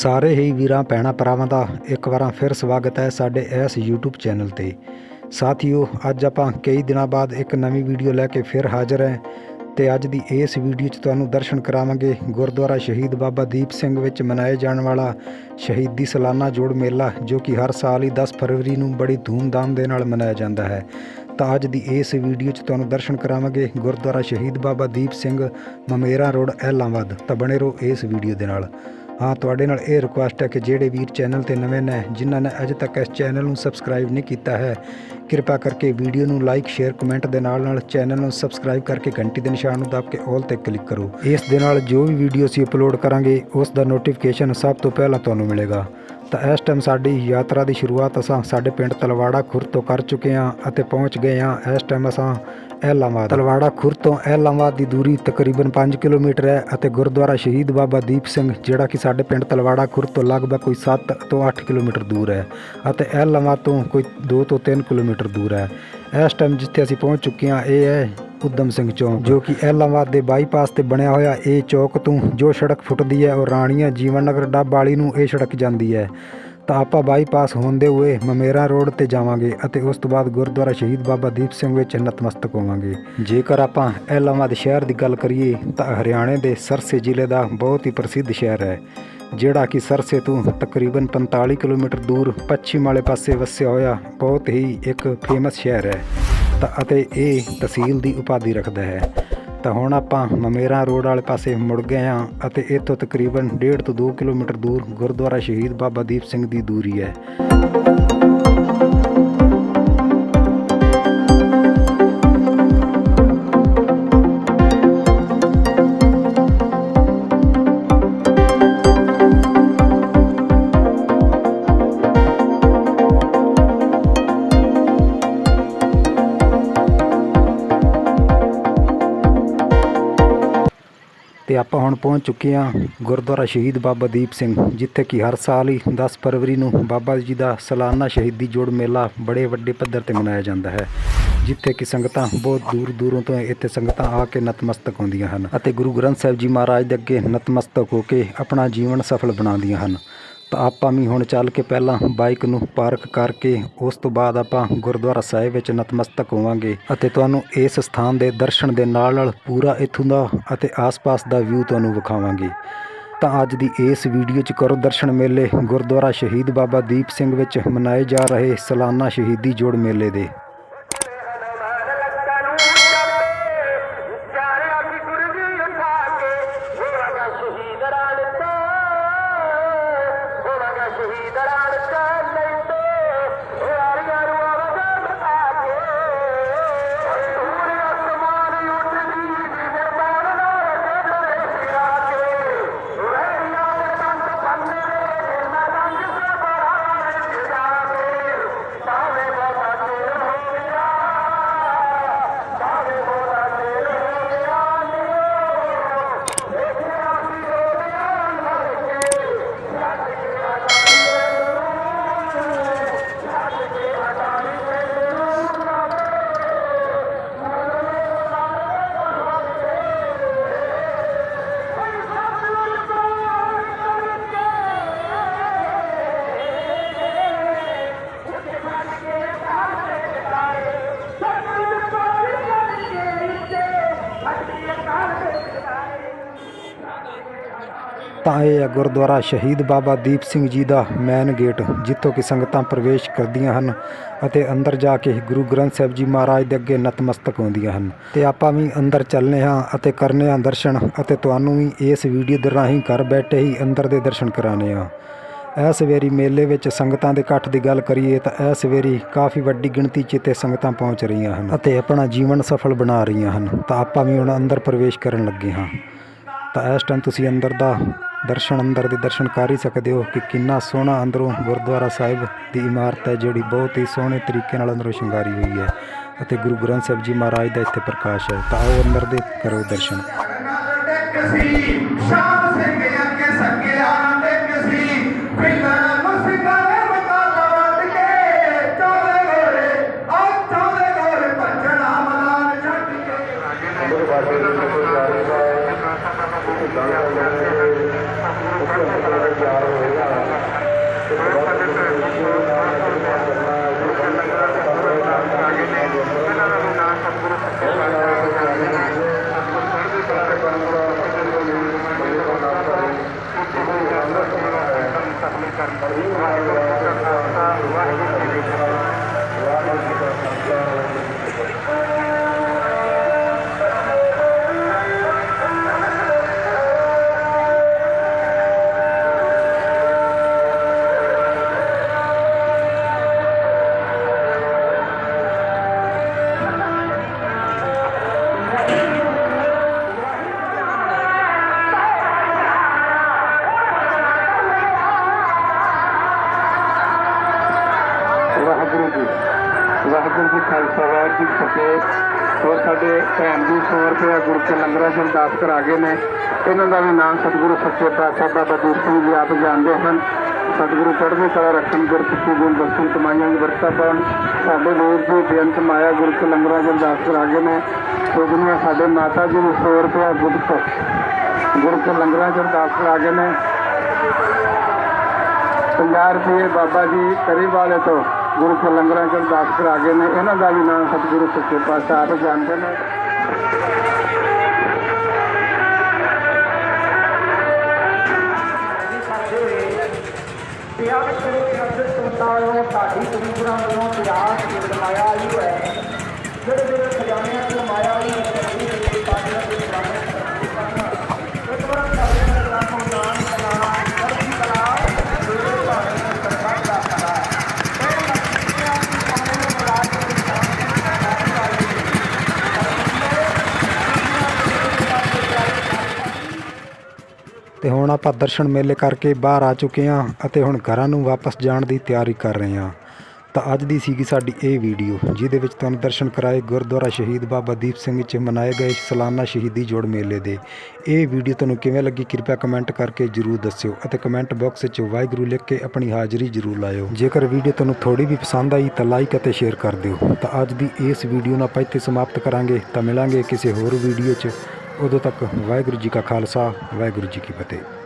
ਸਾਰੇ ਹੀ ਵੀਰਾਂ, ਭੈਣਾਂ, ਭਰਾਵਾਂ ਦਾ ਇੱਕ ਵਾਰਾਂ ਫਿਰ ਸਵਾਗਤ ਹੈ ਸਾਡੇ ਇਸ YouTube ਚੈਨਲ ਤੇ। ਸਾਥੀਓ, ਅੱਜ ਆਪਾਂ ਕਈ ਦਿਨਾਂ ਬਾਅਦ ਇੱਕ ਨਵੀਂ ਵੀਡੀਓ ਲੈ ਕੇ ਫਿਰ ਹਾਜ਼ਰ ਹੈ ਤੇ ਅੱਜ ਦੀ ਇਸ ਵੀਡੀਓ 'ਚ ਤੁਹਾਨੂੰ ਦਰਸ਼ਨ ਕਰਾਵਾਂਗੇ। ਗੁਰਦੁਆਰਾ ਸ਼ਹੀਦ ਬਾਬਾ ਦੀਪ ਸਿੰਘ ਵਿੱਚ ਮਨਾਏ ਜਾਣ ਵਾਲਾ ਸ਼ਹੀਦੀ ਸਾਲਾਨਾ ਜੋੜ ਮੇਲਾ, ਜੋ ਕਿ ਹਰ ਸਾਲ ਹੀ 10 ਫਰਵਰੀ ਨੂੰ ਬੜੀ ਧੂਮਧਾਮ ਦੇ ਨਾਲ ਮਨਾਇਆ ਜਾਂਦਾ ਹੈ। ਤਾਂ ਅੱਜ ਦੀ ਇਸ ਵੀਡੀਓ 'ਚ ਤੁਹਾਨੂੰ ਦਰਸ਼ਨ ਕਰਾਵਾਂਗੇ ਗੁਰਦੁਆਰਾ ਸ਼ਹੀਦ ਬਾਬਾ ਦੀਪ ਸਿੰਘ, ਮਮੇਰਾ ਰੋਡ ਐਲਾਂਵਾਦ ਤਾਂ ਬਣੇ ਰਹੋ ਇਸ ਵੀਡੀਓ ਦੇ ਨਾਲ। ਹਾਂ, ਤੁਹਾਡੇ ਨਾਲ ਇਹ ਰਿਕੁਐਸਟ ਹੈ ਕਿ ਜਿਹੜੇ ਵੀਰ ਚੈਨਲ ਤੇ ਨਵੇਂ ਨੇ, ਜਿਨ੍ਹਾਂ ਨੇ ਅਜੇ ਤੱਕ ਇਸ ਚੈਨਲ ਨੂੰ ਸਬਸਕ੍ਰਾਈਬ ਨਹੀਂ ਕੀਤਾ ਹੈ, ਕਿਰਪਾ ਕਰਕੇ ਵੀਡੀਓ ਨੂੰ ਲਾਈਕ ਸ਼ੇਅਰ ਕਮੈਂਟ ਦੇ ਨਾਲ ਨਾਲ ਚੈਨਲ ਨੂੰ ਸਬਸਕ੍ਰਾਈਬ ਕਰਕੇ ਘੰਟੀ ਦੇ ਨਿਸ਼ਾਨ ਨੂੰ ਦਬ ਕੇ ਆਲ ਤੇ ਕਲਿੱਕ ਕਰੋ। ਇਸ ਦੇ ਨਾਲ ਜੋ ਵੀ ਵੀਡੀਓ ਅਸੀਂ ਅਪਲੋਡ ਕਰਾਂਗੇ, ਉਸ ਦਾ ਨੋਟੀਫਿਕੇਸ਼ਨ ਸਭ ਤੋਂ ਪਹਿਲਾਂ ਤੁਹਾਨੂੰ ਮਿਲੇਗਾ। ਤਾਂ ਇਸ ਟਾਈਮ ਸਾਡੀ ਯਾਤਰਾ ਦੀ ਸ਼ੁਰੂਆਤ ਅਸਾਂ ਸਾਡੇ ਪਿੰਡ ਤਲਵਾੜਾ ਖੁਰ ਤੋਂ ਕਰ ਚੁੱਕੇ ਹਾਂ ਅਤੇ ਪਹੁੰਚ ਗਏ ਹਾਂ। ਇਸ ਟਾਈਮ ਅਸਾਂ ਐਲਾਮਾਦ ਤਲਵਾੜਾ ਖੁਰ ਤੋਂ ਐਲਾਮਾਦ ਦੀ ਦੂਰੀ ਤਕਰੀਬਨ 5 ਕਿਲੋਮੀਟਰ ਹੈ ਅਤੇ ਗੁਰਦੁਆਰਾ ਸ਼ਹੀਦ ਬਾਬਾ ਦੀਪ ਸਿੰਘ, ਜਿਹੜਾ ਕਿ ਸਾਡੇ ਪਿੰਡ ਤਲਵਾੜਾ ਖੁਰ ਤੋਂ ਲਗਭਗ ਕੋਈ 7 ਤੋਂ 8 ਕਿਲੋਮੀਟਰ ਦੂਰ ਹੈ ਅਤੇ ਐਲਾਮਾਦ ਤੋਂ ਕੋਈ 2 ਤੋਂ 3 ਕਿਲੋਮੀਟਰ ਦੂਰ ਹੈ। ਇਸ ਟਾਈਮ ਜਿੱਥੇ ਅਸੀਂ ਪਹੁੰਚ ਚੁੱਕੇ ਹਾਂ, ਇਹ ਹੈ ਉਦਮ ਸਿੰਘ ਚੌਂਕ, ਜੋ ਕਿ ਐਲਾਮਾਬਾਦ ਦੇ ਬਾਈਪਾਸ ਤੇ ਬਣਿਆ ਹੋਇਆ ਇਹ ਚੌਕ ਤੋਂ ਜੋ ਸੜਕ ਫੁੱਟਦੀ ਹੈ ਉਹ ਰਾਣੀਆਂ ਜੀਵਨ ਨਗਰ ਡੱਬ ਵਾਲੀ ਨੂੰ ਇਹ ਸੜਕ ਜਾਂਦੀ ਹੈ। ਤਾਂ ਆਪਾਂ ਬਾਈਪਾਸ ਹੁੰਦੇ ਹੋਏ ਮਮੇਰਾ ਰੋਡ ਤੇ ਜਾਵਾਂਗੇ ਅਤੇ ਉਸ ਤੋਂ ਬਾਅਦ ਗੁਰਦੁਆਰਾ ਸ਼ਹੀਦ ਬਾਬਾ ਦੀਪ ਸਿੰਘ ਵਿੱਚ ਨਤਮਸਤਕ ਹੋਵਾਂਗੇ। ਜੇਕਰ ਆਪਾਂ ਐਲਾਮਾਬਾਦ ਸ਼ਹਿਰ ਦੀ ਗੱਲ ਕਰੀਏ, ਤਾਂ ਹਰਿਆਣੇ ਦੇ ਸਰਸੇ ਜ਼ਿਲ੍ਹੇ ਦਾ ਬਹੁਤ ਹੀ ਪ੍ਰਸਿੱਧ ਸ਼ਹਿਰ ਹੈ, ਜਿਹੜਾ ਕਿ ਸਰਸੇ ਤੋਂ ਤਕਰੀਬਨ 45 ਕਿਲੋਮੀਟਰ ਦੂਰ ਪੱਛਮ ਵਾਲੇ ਪਾਸੇ ਵਸਿਆ ਹੋਇਆ ਬਹੁਤ ਹੀ ਇੱਕ ਫੇਮਸ ਸ਼ਹਿਰ ਹੈ। ਤਾਂ ਅਤੇ ਇਹ ਤਹਿਸੀਲ ਦੀ ਉਪਾਧੀ ਰੱਖਦਾ ਹੈ। ਤਾਂ ਹੁਣ ਆਪਾਂ ਮਮੇਰਾ ਰੋਡ ਵਾਲੇ ਪਾਸੇ ਮੁੜ ਗਏ ਹਾਂ ਅਤੇ ਇੱਥੋਂ ਤਕਰੀਬਨ 1.5 ਤੋਂ 2 ਕਿਲੋਮੀਟਰ ਦੂਰ ਗੁਰਦੁਆਰਾ ਸ਼ਹੀਦ ਬਾਬਾ ਦੀਪ ਸਿੰਘ ਦੀ ਦੂਰੀ ਹੈ। ਤੇ ਆਪਾਂ ਹੁਣ ਪਹੁੰਚ ਚੁੱਕੇ ਹਾਂ ਗੁਰਦੁਆਰਾ ਸ਼ਹੀਦ ਬਾਬਾ ਦੀਪ ਸਿੰਘ ਜਿੱਥੇ ਕਿ ਹਰ ਸਾਲ ਹੀ 10 ਫਰਵਰੀ ਨੂੰ ਬਾਬਾ ਜੀ ਦਾ ਸਾਲਾਨਾ ਸ਼ਹੀਦੀ ਜੋੜ ਮੇਲਾ ਬੜੇ ਵੱਡੇ ਪੱਧਰ ਤੇ ਮਨਾਇਆ ਜਾਂਦਾ ਹੈ ਜਿੱਥੇ ਕਿ ਸੰਗਤਾਂ ਬਹੁਤ ਦੂਰ ਦੂਰੋਂ ਤੋਂ ਇੱਥੇ ਸੰਗਤਾਂ ਆ ਕੇ ਨਤਮਸਤਕ ਹੁੰਦੀਆਂ ਹਨ ਅਤੇ ਗੁਰੂ ਗ੍ਰੰਥ ਸਾਹਿਬ ਜੀ ਮਹਾਰਾਜ ਦੇ ਅੱਗੇ ਨਤਮਸਤਕ ਹੋ ਕੇ ਆਪਣਾ ਜੀਵਨ ਸਫਲ ਬਣਾਉਂਦੀਆਂ ਹਨ। ਤਾਂ ਆਪਾਂ ਵੀ ਹੁਣ ਚੱਲ ਕੇ ਪਹਿਲਾਂ ਬਾਈਕ ਨੂੰ ਪਾਰਕ ਕਰਕੇ ਉਸ ਤੋਂ ਬਾਅਦ ਆਪਾਂ ਗੁਰਦੁਆਰਾ ਸਾਹਿਬ ਵਿੱਚ ਨਤਮਸਤਕ ਹੋਵਾਂਗੇ ਅਤੇ ਤੁਹਾਨੂੰ ਇਸ ਸਥਾਨ ਦੇ ਦਰਸ਼ਨ ਦੇ ਨਾਲ ਨਾਲ ਪੂਰਾ ਇੱਥੋਂ ਦਾ ਅਤੇ ਆਸ-ਪਾਸ ਦਾ ਵਿਊ ਤੁਹਾਨੂੰ ਵਿਖਾਵਾਂਗੇ। ਤਾਂ ਅੱਜ ਦੀ ਇਸ ਵੀਡੀਓ 'ਚ ਕਰੋ ਦਰਸ਼ਨ ਮੇਲੇ, ਗੁਰਦੁਆਰਾ ਸ਼ਹੀਦ ਬਾਬਾ ਦੀਪ ਸਿੰਘ ਵਿੱਚ ਮਨਾਏ ਜਾ ਰਹੇ ਸਾਲਾਨਾ ਸ਼ਹੀਦੀ ਜੋੜ ਮੇਲੇ ਦੇ। ਤਾਂ ਇਹ ਹੈ ਗੁਰਦੁਆਰਾ ਸ਼ਹੀਦ ਬਾਬਾ ਦੀਪ ਸਿੰਘ ਜੀ ਦਾ ਮੈਨ ਗੇਟ ਜਿੱਥੋਂ ਕਿ ਸੰਗਤਾਂ ਪ੍ਰਵੇਸ਼ ਕਰਦੀਆਂ ਹਨ ਅਤੇ ਅੰਦਰ ਜਾ ਕੇ ਗੁਰੂ ਗ੍ਰੰਥ ਸਾਹਿਬ ਜੀ ਮਹਾਰਾਜ ਦੇ ਅੱਗੇ ਨਤਮਸਤਕ ਹੁੰਦੀਆਂ ਹਨ। ਤੇ ਆਪਾਂ ਵੀ ਅੰਦਰ ਚੱਲਨੇ ਹਾਂ ਅਤੇ ਕਰਨੇ ਹਾਂ ਦਰਸ਼ਨ ਅਤੇ ਤੁਹਾਨੂੰ ਵੀ ਇਸ ਵੀਡੀਓ ਦੇ ਰਾਹੀਂ ਘਰ ਬੈਠੇ ਹੀ ਅੰਦਰ ਦੇ ਦਰਸ਼ਨ ਕਰਾਣੇ ਹਾਂ ਇਸ ਵੇਰੀ ਮੇਲੇ ਵਿੱਚ ਸੰਗਤਾਂ ਦੇ ਇਕੱਠ ਦੀ ਗੱਲ ਕਰੀਏ ਤਾਂ ਇਸ ਵੇਰੀ ਕਾਫੀ ਵੱਡੀ ਗਿਣਤੀ 'ਚ ਇੱਥੇ ਸੰਗਤਾਂ ਪਹੁੰਚ ਰਹੀਆਂ ਹਨ ਅਤੇ ਆਪਣਾ ਜੀਵਨ ਸਫਲ ਬਣਾ ਰਹੀਆਂ ਹਨ। ਤਾਂ ਆਪਾਂ ਵੀ ਹੁਣ ਅੰਦਰ ਪ੍ਰਵੇਸ਼ ਕਰਨ ਲੱਗੇ ਹਾਂ। ਤਾਂ ਇਸ ਟਾਈਮ ਤੁਸੀਂ ਅੰਦਰ ਦਾ ਦਰਸ਼ਨ ਅੰਦਰ ਦੇ ਦਰਸ਼ਨ ਕਰ ਹੀ ਸਕਦੇ ਹੋ ਕਿ ਕਿੰਨਾ ਸੋਹਣਾ ਅੰਦਰੋਂ ਗੁਰਦੁਆਰਾ ਸਾਹਿਬ ਦੀ ਇਮਾਰਤ ਹੈ, ਜਿਹੜੀ ਬਹੁਤ ਹੀ ਸੋਹਣੇ ਤਰੀਕੇ ਨਾਲ ਅੰਦਰੋਂ ਸ਼ਿੰਗਾਰੀ ਹੋਈ ਹੈ ਅਤੇ ਗੁਰੂ ਗ੍ਰੰਥ ਸਾਹਿਬ ਜੀ ਮਹਾਰਾਜ ਦਾ ਇੱਥੇ ਪ੍ਰਕਾਸ਼ ਹੈ। ਤਾਂ ਆਓ ਅੰਦਰ ਦੇ ਕਰੋ ਦਰਸ਼ਨ। ਸ਼ਾਮ ਸਿੰਘ ਅੱਗੇ ਸੱਗਿਆ ਦੇ ਕਸੀ ਫਿਲਰ ਮੁਸਕਾ ਦੇ ਮਕਾਲਾ ਵਾਹਿਗੁਰੂ ਜੀ ਖਾਲਸਾ, ਵਾਹਿਗੁਰੂ ਜੀ ਫਤਿਹ। ਹੋਰ ਸਾਡੇ ਭੈਣ ਜੀ 100 ਰੁਪਏ ਗੁਰੂ ਕੇ ਲੰਗਰਾਂ ਚ ਅਰਦਾਸ ਕਰਾ ਗਏ ਨੇ। ਇਹਨਾਂ ਦਾ ਵੀ ਨਾਮ ਸਤਿਗੁਰੂ ਸੱਚੇ ਪਾਤਸ਼ਾਹ ਬਾਬਾ ਦੀਪ ਸਿੰਘ ਜੀ ਆਪ ਜਾਣਦੇ ਹਨ। ਸਤਿਗੁਰੂ ਚੜ੍ਹਦੀ ਕਲਾ ਰੱਖਣ, ਗੁਰ ਸਿੱਖੀ ਗੁਣ ਦਰਸ਼ਨ ਕਮਾਈਆਂ ਦੀ ਵਰਤਾ ਪਾਉਣ ਸਾਡੇ ਵੀਰ ਜੀ ਬੇਅੰਤ ਮਾਇਆ ਗੁਰੂ ਕੇ ਲੰਗਰਾਂ ਚ ਅਰਦਾਸ ਆ ਗਏ ਨੇ। ਸੋਗਨੀਆਂ ਸਾਡੇ ਮਾਤਾ ਜੀ ਨੂੰ 100 ਰੁਪਏ ਗੁਰਤ ਗੁਰੂ ਕੇ ਲੰਗਰਾਂ ਚ ਅਰਦਾਸ ਆ ਗਏ ਨੇ। 50 ਰੁਪਏ ਬਾਬਾ ਜੀ ਕਰੀ ਵਾਲੇ ਤੋਂ। ਗੁਰੂ ਕੇ ਲੰਗਰਾਂ ਚ ਅਰਦਾਸ ਕਰਾ ਗਏ ਨੇ, ਇਹਨਾਂ ਦਾ ਵੀ ਨਾਮ ਸਤਿਗੁਰੂ ਸੱਚੇ ਪਾਤਸ਼ਾਹ ਆਪ ਜਾਣਦੇ ਨੇ। ਪਿਆਰ ਕਰੋ ਕਿ ਅੰਦਰ ਸੁਣਤਾਓ ਸਾਡੀ ਗੁਰੂਆਂ ਵੱਲੋਂ ਪਿਆਰ ਦੀ ਆਈ ਹੈ। ਜਿਹੜੇ ਜਿਹੜੇ ਖਜ਼ਾਨਿਆਂ ਤੋਂ ਮਾਇਆ ਆਈ ਹੈ ਸਭੀ ਦੇ ਪਾਦਿਆਂ ਦੇ ਪ੍ਰਾਪਤ ਕਰਨਾ ਇੱਕ ਵਾਰ ਸਾਡੇ ਨਾਲ ਰੱਖੋ ਨਾਮ ਕਲਾ ਕਰਦੀ ਕਲਾ ਜਿਹੜੇ ਭਾਣੇ ਨੂੰ ਕਰਨਾ ਕਰਦਾ ਹੈ ਇਹ ਲక్ష్ਮੀਆਂ ਦੀ ਪਾਣੇ ਨੂੰ ਬੁਲਾ ਕੇ ਤੇ ਹੁਣ ਆਪਾਂ ਦਰਸ਼ਨ ਮੇਲੇ ਕਰਕੇ ਬਾਹਰ ਆ ਚੁੱਕੇ ਹਾਂ ਅਤੇ ਹੁਣ ਘਰਾਂ ਨੂੰ ਵਾਪਸ ਜਾਣ ਦੀ ਤਿਆਰੀ ਕਰ ਰਹੇ ਹਾਂ। ਤਾਂ ਅੱਜ ਦੀ ਸੀਗੀ ਸਾਡੀ ਇਹ ਵੀਡੀਓ, ਜਿਹਦੇ ਵਿੱਚ ਤੁਹਾਨੂੰ ਦਰਸ਼ਨ ਕਰਾਏ ਗੁਰਦੁਆਰਾ ਸ਼ਹੀਦ ਬਾਬਾ ਦੀਪ ਸਿੰਘ 'ਚ ਮਨਾਏ ਗਏ ਸਾਲਾਨਾ ਸ਼ਹੀਦੀ ਜੋੜ ਮੇਲੇ ਦੇ। ਇਹ ਵੀਡੀਓ ਤੁਹਾਨੂੰ ਕਿਵੇਂ ਲੱਗੀ ਕਿਰਪਾ ਕਮੈਂਟ ਕਰਕੇ ਜਰੂਰ ਦੱਸਿਓ ਅਤੇ ਕਮੈਂਟ ਬਾਕਸ ਵਿੱਚ ਵਾਹਿਗੁਰੂ ਲਿਖ ਕੇ ਆਪਣੀ ਹਾਜ਼ਰੀ ਜਰੂਰ ਲਾਇਓ। ਜੇਕਰ ਵੀਡੀਓ ਤੁਹਾਨੂੰ ਥੋੜੀ ਵੀ ਪਸੰਦ ਆਈ ਤਾਂ ਲਾਈਕ ਅਤੇ ਸ਼ੇਅਰ ਕਰ ਦਿਓ। ਤਾਂ ਅੱਜ ਦੀ ਇਸ ਵੀਡੀਓ ਨੂੰ ਆਪਾਂ ਇੱਥੇ ਸਮਾਪਤ ਕਰਾਂਗੇ। ਤਾਂ ਮਿਲਾਂਗੇ ਕਿਸੇ ਹੋਰ ਵੀਡੀਓ 'ਚ। ਉਦੋਂ ਤੱਕ ਵਾਹਿਗੁਰੂ ਜੀ ਕਾ ਖਾਲਸਾ, ਵਾਹਿਗੁਰੂ ਜੀ ਕੀ ਫਤਿਹ।